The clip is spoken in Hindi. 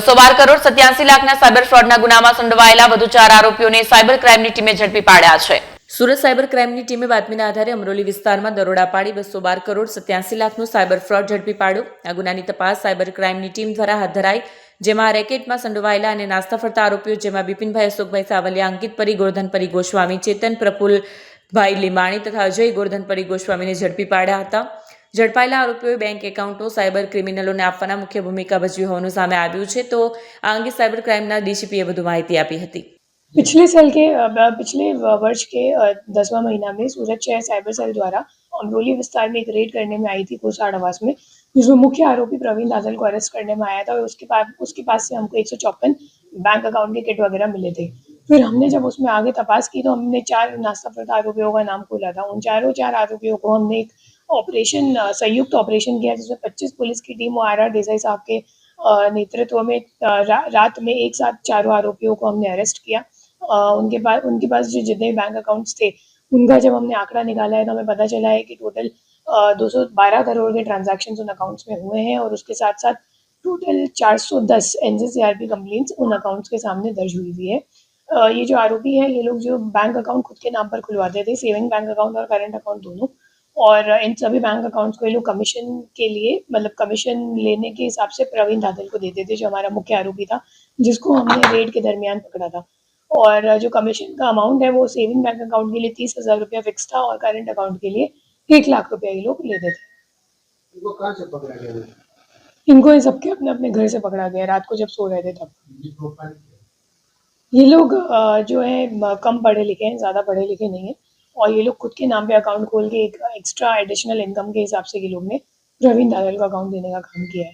બસો બાર કરોડ સત્યાસી લાખના સાયબર ફ્રોડના ગુનામાં સંડોવાયેલા વધુ ચાર આરોપીઓને સાયબર ક્રાઇમની ટીમે ઝડપી પાડ્યા છે. સુરત સાયબર ક્રાઇમની ટીમે બાતમીના આધારે અમરોલી વિસ્તારમાં દરોડા પાડી બસો બાર કરોડ સત્યાસી લાખનું સાયબર ફ્રોડ ઝડપી પાડ્યું. આ ગુનાની તપાસ સાયબર ક્રાઇમની ટીમ દ્વારા હાથ ધરાઈ, જેમાં રેકેટમાં સંડોવાયેલા અને નાસ્તા ફરતા આરોપીઓ જેમાં બિપિનભાઈ, અશોકભાઈ સાવલિયા, અંકિત પરી ગોરધનપરી ગોસ્વામી, ચેતન પ્રફુલ્લભાઈ લીમાણી તથા અજય ગોરધનપરી ગોસ્વામીને ઝડપી પાડ્યા હતા. ઝડપાયેલા આરોપીઓએ બેંક એકાઉન્ટો સાયબર ક્રિમિનલોને આપવાના મુખ્ય ભૂમિકા ભજવી હોવાનું સામે આવ્યું છે તો આ અંગે સાયબર ક્રાઇમના ડીસીપીએ વધુ માહિતી આપી હતી पिछले साल के अ, पिछले वर्ष के अ, दसवां महीना में सूरत शहर साइबर सेल द्वारा अमरोली विस्तार में एक रेड करने में आई थी कोसाड आवास में जिसमें मुख्य आरोपी प्रवीण दादल को अरेस्ट करने में आया था और उसके पास उसके पास से हमको एक सौ चौपन बैंक अकाउंट के किट वगैरह मिले थे फिर हमने जब उसमें आगे तपास की तो हमने चार नाश्ता फरता आरोपियों का नाम खोला था उन चारों चार आरोपियों को हमने एक ऑपरेशन संयुक्त ऑपरेशन किया जिसमें पच्चीस पुलिस की टीम और आर आर देसाई साहब के नेतृत्व में रा, रात में एक साथ चारों आरोपियों को हमने अरेस्ट किया। अ, उनके पास उनके पास जो जितने बैंक अकाउंट्स थे उनका जब हमने आंकड़ा निकाला है तो हमें पता चला है कि टोटल दो सौ बारह करोड़ के ट्रांजेक्शन उन अकाउंट्स में हुए हैं और उसके साथ साथ टोटल चार सौ दस N G C R P complaints उन अकाउंट्स के सामने दर्ज हुई हुई है। ये जो आरोपी है ये लोग जो बैंक अकाउंट खुद के नाम पर खुलवाते थे सेविंग बैंक अकाउंट और करंट अकाउंट दोनों और इन सभी बैंक अकाउंट्स को ये लोग कमीशन के लिए मतलब कमीशन लेने के हिसाब से प्रवीण दादल को देते थे जो हमारा मुख्य आरोपी था जिसको हमने रेड के दरमियान पकड़ा था। और जो कमीशन का अमाउंट है वो सेविंग बैंक अकाउंट के लिए तीस हज़ार रुपया फिक्स था और करंट अकाउंट के लिए एक लाख रुपया ये लोग लेते थे इनको कहाँ से पकड़ा गया इनको इन सबके अपने अपने घर से पकड़ा गया रात को जब सो रहे थे तब? ये लोग जो है कम पढ़े लिखे हैं ज़्यादा पढ़े लिखे नहीं है। और ये लोग खुद के नाम पे अकाउंट खोल के एक एक्स्ट्रा एडिशनल इनकम के हिसाब से ये लोग ने प्रवीण दादल को अकाउंट देने का काम किया है।